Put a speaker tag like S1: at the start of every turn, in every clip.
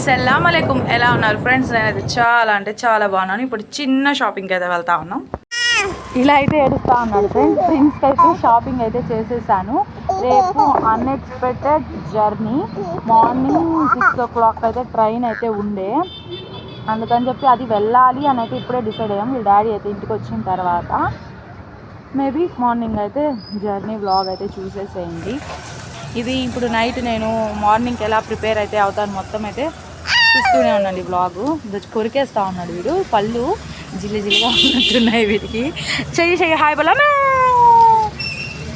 S1: అస్సలం అలైకుం. ఎలా ఉన్నారు ఫ్రెండ్స్? నేనైతే చాలా అంటే చాలా బాగున్నాను. ఇప్పుడు చిన్న షాపింగ్కి అయితే వెళ్తా ఉన్నాం. ఇలా అయితే ఏడుస్తూ ఉన్నాడు ఫ్రెండ్స్. ఫ్రెండ్స్కి అయితే షాపింగ్ అయితే చేసేసాను. రేపు unexpected journey morning six o'clock అయితే ట్రైన్ అయితే ఉండే. అందుకని చెప్పి అది వెళ్ళాలి అని అయితే ఇప్పుడే డిసైడ్ అయ్యాం. వీళ్ళ డాడీ అయితే ఇంటికి వచ్చిన తర్వాత. మేబీ మార్నింగ్ అయితే జర్నీ వ్లాగ్ అయితే చూసేసేయండి. ఇది ఇప్పుడు నైట్ నేను మార్నింగ్కి ఎలా ప్రిపేర్ అయితే అవుతాను మొత్తం అయితే చూస్తూనే ఉండండి బ్లాగు. కొరికేస్తా ఉన్నాడు వీడు. పళ్ళు జిల్లి జిల్లిగా ఉన్నట్టున్నాయి వీటికి. చెయ్యి చెయ్యి హాయ్ బలా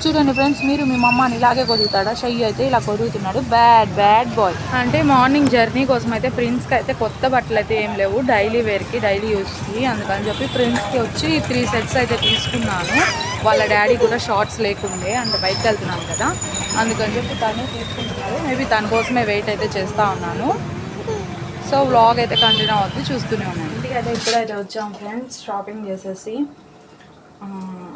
S1: చూడండి ఫ్రెండ్స్ మీరు మీ మమ్మని ఇలాగే కొరుగుతాడా చెయ్యి అయితే ఇలా కొరుగుతున్నాడు బ్యాడ్ బ్యాడ్ బాయ్. అంటే మార్నింగ్ జర్నీ కోసం అయితే ప్రిన్స్కి అయితే కొత్త బట్టలు అయితే ఏం లేవు. డైలీ వేర్కి డైలీ యూస్కి. అందుకని చెప్పి ప్రిన్స్కి వచ్చి త్రీ సెట్స్ అయితే తీసుకున్నాను. వాళ్ళ డాడీ కూడా షార్ట్స్ లేకుండే అంటే బయటకు వెళ్తున్నాను కదా. అందుకని చెప్పి తను తీసుకుంటున్నాడు. మేబీ తన కోసమే వెయిట్ అయితే చేస్తూ ఉన్నాను. సో వ్లాగ్ అయితే కంటిన్యూ అవుతుంది చూస్తూనే ఉన్నాను. ఇంటికి అయితే ఇప్పుడైతే వచ్చాం ఫ్రెండ్స్ షాపింగ్ చేసేసి.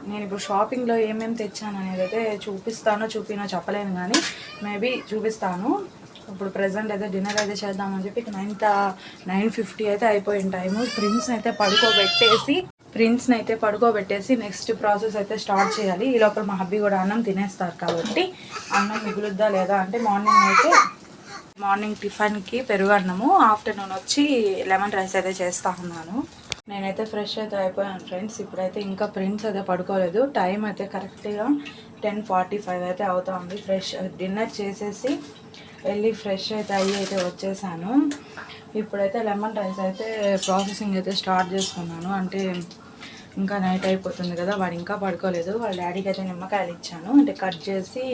S1: నేను ఇప్పుడు షాపింగ్లో ఏమేమి తెచ్చాను అనేది అయితే చూపిస్తానో చూపినో చెప్పలేను కానీ మేబీ చూపిస్తాను. ఇప్పుడు ప్రజెంట్ అయితే డిన్నర్ అయితే చేద్దామని చెప్పి నైన్ నైన్ ఫిఫ్టీ అయితే అయిపోయిన టైము ప్రిన్స్ని అయితే పడుకోబెట్టేసి ప్రిన్స్ని అయితే పడుకోబెట్టేసి నెక్స్ట్ ప్రాసెస్ అయితే స్టార్ట్ చేయాలి. ఈ లోపల మా హబ్బీ కూడా అన్నం తినేస్తారు కాబట్టి అన్నం మిగులుద్దా లేదా అంటే మార్నింగ్ అయితే మార్నింగ్ టిఫిన్కి పెరుగు అన్నము. ఆఫ్టర్నూన్ వచ్చి లెమన్ రైస్ అయితే చేస్తా ఉన్నాను. నేనైతే ఫ్రెష్ అయితే అయిపోయాను ఫ్రెండ్స్. ఇప్పుడైతే ఇంకా ప్రిన్స్ అయితే పడుకోలేదు. టైం అయితే కరెక్ట్గా టెన్ ఫార్టీ ఫైవ్ అయితే అవుతుంది. ఫ్రెష్ డిన్నర్ చేసేసి వెళ్ళి ఫ్రెష్ అయితే అయ్యి అయితే వచ్చేసాను. ఇప్పుడైతే లెమన్ రైస్ అయితే ప్రాసెసింగ్ అయితే స్టార్ట్ చేసుకున్నాను. అంటే ఇంకా నైట్ అయిపోతుంది కదా వాడు ఇంకా పడుకోలేదు. వాళ్ళ డాడీకి అయితే నిమ్మకాయలు ఇచ్చాను. అంటే కట్ చేసి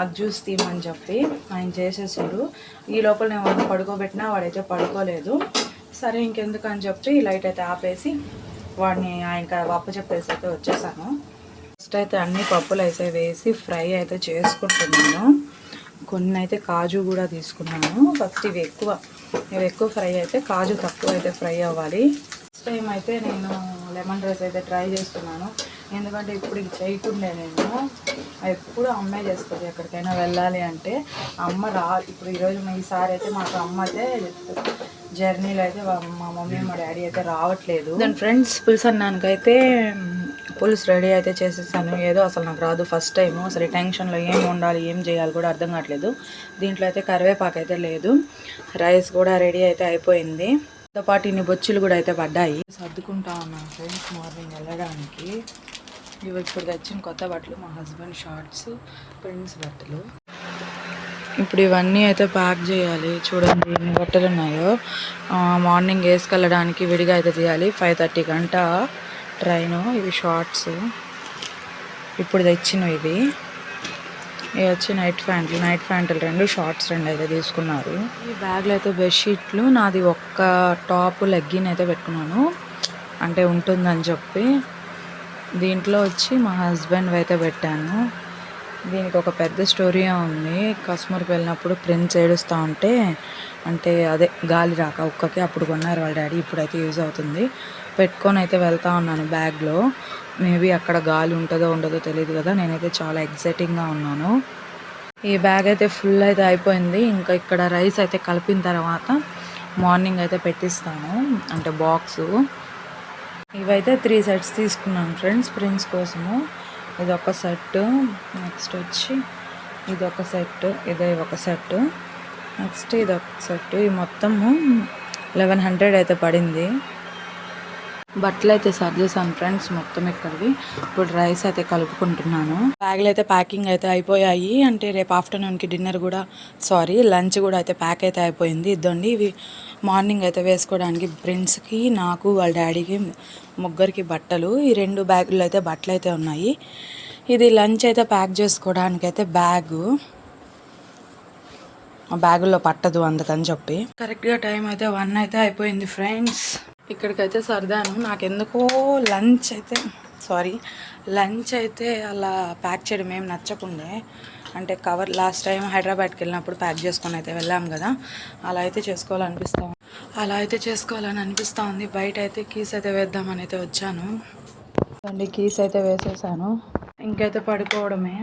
S1: అది జ్యూస్ తీయమని చెప్పి ఆయన చేసేసాడు. ఈ లోపల నేను వాడిని పడుకోబెట్టినా వాడైతే పడుకోలేదు. సరే ఇంకెందుకు అని చెప్పి లైట్ అయితే ఆపేసి వాడిని ఆయన అప్ప చెప్పేసి అయితే వచ్చేసాను ఫస్ట్ అయితే అన్ని పప్పులు అయితే వేసి ఫ్రై అయితే చేసుకుంటున్నాను. కొన్ని అయితే కాజు కూడా తీసుకున్నాను. ఫస్ట్ ఇవి ఎక్కువ ఇవి ఎక్కువ ఫ్రై అయితే కాజు తక్కువ అయితే ఫ్రై అవ్వాలి. ఫస్ట్ టైం అయితే నేను లెమన్ రైస్ అయితే ట్రై చేస్తున్నాను. ఎందుకంటే ఇప్పుడు ఇది చేయకుండే నేను ఎప్పుడు అమ్మే చేస్తుంది ఎక్కడికైనా వెళ్ళాలి అంటే అమ్మ రా. ఇప్పుడు ఈరోజు ఈసారి అయితే మాకు అమ్మ అయితే జర్నీలో అయితే మా మమ్మీ మా డాడీ అయితే రావట్లేదు. దాని ఫ్రెండ్స్ పులుసు అన్నానికైతే పులుసు రెడీ అయితే చేసేసాను. ఏదో అసలు నాకు రాదు ఫస్ట్ టైం అసలు టెన్షన్లో ఏం వండాలి ఏం చేయాలి కూడా అర్థం కావట్లేదు. దీంట్లో అయితే కరివేపాకు అయితే లేదు. రైస్ కూడా రెడీ అయితే అయిపోయింది. దాంతో పాటు ఇన్ని బొచ్చులు కూడా అయితే పడ్డాయి. సర్దుకుంటా ఉన్నాను ఫ్రెండ్స్ మార్నింగ్ వెళ్ళడానికి. ఇవి ఇప్పుడు తెచ్చిన కొత్త బట్టలు మా హస్బెండ్ షార్ట్స్ ప్రిన్స్ బట్టలు. ఇప్పుడు ఇవన్నీ అయితే ప్యాక్ చేయాలి. చూడండి ఎన్ని బట్టలు ఉన్నాయో. మార్నింగ్ వేసుకెళ్ళడానికి విడిగా అయితే తీయాలి. ఫైవ్ థర్టీ గంట ట్రైను ఇవి షార్ట్స్. ఇప్పుడు తెచ్చినవి ఇవి. ఇవి వచ్చి నైట్ ప్యాంట్లు. నైట్ ప్యాంట్లు రెండు షార్ట్స్ రెండు అయితే తీసుకున్నారు. ఈ బ్యాగ్లో అయితే బెడ్షీట్లు. నాది ఒక్క టాప్ లెగ్గిన్ అయితే పెట్టుకున్నాను. అంటే ఉంటుందని చెప్పి. దీంట్లో వచ్చి మా హస్బెండ్ అయితే పెట్టాను. దీనికి ఒక పెద్ద స్టోరీ ఉంది. కస్టమర్కి వెళ్ళినప్పుడు ప్రిన్స్ ఏడుస్తూ ఉంటే అంటే అదే గాలి రాక ఉక్కకి అప్పుడు కొన్నారు వాళ్ళ డాడీ ఇప్పుడైతే యూజ్ అవుతుంది. పెట్టుకొని అయితే వెళ్తా ఉన్నాను బ్యాగ్లో మేబీ అక్కడ గాలి ఉంటుందో ఉండదో తెలియదు కదా నేనైతే చాలా ఎగ్జైటింగ్గా ఉన్నాను. ఈ బ్యాగ్ అయితే ఫుల్ అయితే అయిపోయింది. ఇంకా ఇక్కడ రైస్ అయితే కలిపిన తర్వాత మార్నింగ్ అయితే పెట్టిస్తాను. అంటే బాక్సు ఇవైతే త్రీ సెట్స్ తీసుకున్నాను ఫ్రెండ్స్ ప్రిన్స్ కోసము. ఇది ఒక సెట్ నెక్స్ట్ వచ్చి ఇది ఒక సెట్ ఇది ఒక సెట్ నెక్స్ట్ ఇది ఒక సెట్ ఈ మొత్తము లెవెన్ హండ్రెడ్ అయితే పడింది. బట్టలు అయితే సర్వ్ ఫ్రెండ్స్ మొత్తం ఇక్కడివి ఇప్పుడు రైస్ అయితే కలుపుకుంటున్నాను. బ్యాగ్లు అయితే ప్యాకింగ్ అయితే అయిపోయాయి. అంటే రేపు ఆఫ్టర్నూన్కి డిన్నర్ కూడా సారీ లంచ్ కూడా అయితే ప్యాక్ అయితే అయిపోయింది. ఇద్దండి ఇవి మార్నింగ్ అయితే వేసుకోవడానికి ప్రిన్స్కి నాకు వాళ్ళ డాడీకి ముగ్గురికి బట్టలు. ఈ రెండు బ్యాగులు అయితే బట్టలు అయితే ఉన్నాయి. ఇది లంచ్ అయితే ప్యాక్ చేసుకోవడానికి అయితే బ్యాగు. ఆ బ్యాగుల్లో పట్టదు అందుకని చెప్పి. కరెక్ట్గా టైం అయితే వన్ అయితే అయిపోయింది ఫ్రెండ్స్. ఇక్కడికైతే సరదాను. నాకెందుకో లంచ్ అయితే సారీ లంచ్ అయితే అలా ప్యాక్ చేయడం ఏం నచ్చకుండే. అంటే కవర్ లాస్ట్ టైం హైదరాబాద్కి వెళ్ళినప్పుడు ప్యాక్ చేసుకొని అయితే వెళ్ళాం కదా. అలా అయితే చేసుకోవాలనిపిస్తాం అలా అయితే చేసుకోవాలని అనిపిస్తూ ఉంది బయట అయితే కీస్ అయితే వేద్దామని అయితే వచ్చాను. అండి కీస్ అయితే వేసేసాను. ఇంకైతే పడుకోవడమే.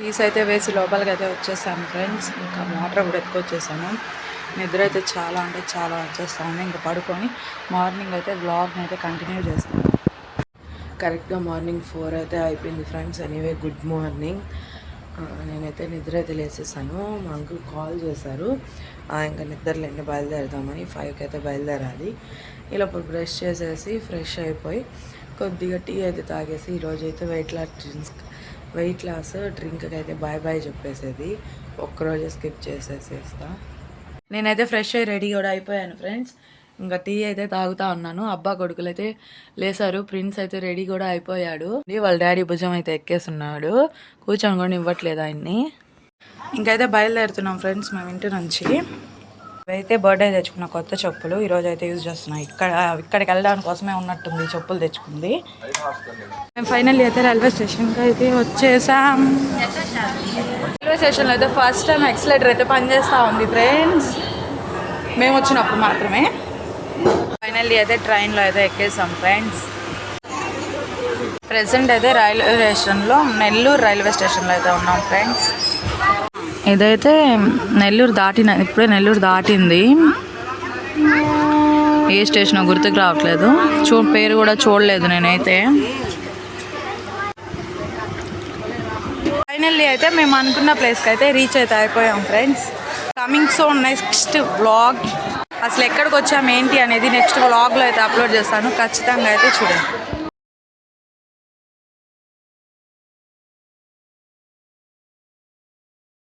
S1: కీస్ అయితే వేసి లోపలికి అయితే వచ్చేసాను ఫ్రెండ్స్. ఇంకా వాటర్ కూడా ఎత్తుకొచ్చేసాను. నిద్ర అయితే చాలా అంటే చాలా వచ్చేస్తుంది. ఇంకా పడుకొని మార్నింగ్ అయితే వ్లాగ్ని అయితే కంటిన్యూ చేస్తాను.
S2: కరెక్ట్గా మార్నింగ్ ఫోర్ అయితే అయిపోయింది ఫ్రెండ్స్. Anyway good morning. నేనైతే నిద్ర అయితే లేచేసాను మా అంకుల్ కాల్ చేశారు. ఇంకా ఇంకా ఎన్ని బయలుదేరుదామని ఫైవ్కి అయితే బయలుదేరాలి. ఇలా ఇప్పుడు బ్రష్ చేసేసి ఫ్రెష్ అయిపోయి కొద్దిగా టీ అయితే తాగేసి ఈరోజు అయితే weight loss drinks weight loss డ్రింక్కి అయితే బాయ్ బాయ్ చెప్పేసేది. ఒక్కరోజే స్కిప్ చేసేసేస్తా.
S1: నేనైతే ఫ్రెష్ అయ్యి రెడీ కూడా అయిపోయాను ఫ్రెండ్స్ ఇంకా టీ అయితే తాగుతా ఉన్నాను. అబ్బా కొడుకులు అయితే లేసారు. ప్రిన్స్ అయితే రెడీ కూడా అయిపోయాడు. వాళ్ళ డాడీ భుజం అయితే ఎక్కేస్తున్నాడు కూర్చొని కూడా ఇవ్వట్లేదు ఆయన్ని. ఇంకైతే బయలుదేరుతున్నాం ఫ్రెండ్స్ మేము ఇంటి నుంచి. అయితే బర్త్డే తెచ్చుకున్న కొత్త చెప్పులు ఈరోజు అయితే యూజ్ చేస్తున్నాం. ఇక్కడ ఇక్కడికి వెళ్ళడానికి కోసమే ఉన్నట్టుంది చెప్పులు తెచ్చుకుంది. మేము ఫైనల్లీ అయితే రైల్వే స్టేషన్కి అయితే వచ్చేసాం. రైల్వే స్టేషన్లో అయితే ఫస్ట్ టైం ఎక్సలేటర్ అయితే పనిచేస్తూ ఉంది ఫ్రెండ్స్ మేము వచ్చినప్పుడు మాత్రమే. ఫైనల్లీ అయితే ట్రైన్లో అయితే ఎక్కేసాం ఫ్రెండ్స్ ప్రెసెంట్ అయితే రైల్వే స్టేషన్లో నెల్లూరు రైల్వే స్టేషన్లో అయితే ఉన్నాం ఫ్రెండ్స్ ఇదైతే నెల్లూరు దాటిన ఇప్పుడే నెల్లూరు దాటింది. ఏ స్టేషన్ గుర్తుకు రావట్లేదు. చూ పేరు కూడా చూడలేదు నేనైతే. ఫైనల్లీ అయితే మేము అనుకున్న ప్లేస్కి అయితే రీచ్ అయితే అయిపోయాం friends coming so next vlog అసలు ఎక్కడికి వచ్చాం ఏంటి అనేది నెక్స్ట్ వ్లాగ్లో అయితే అప్లోడ్ చేస్తాను. ఖచ్చితంగా అయితే చూడండి.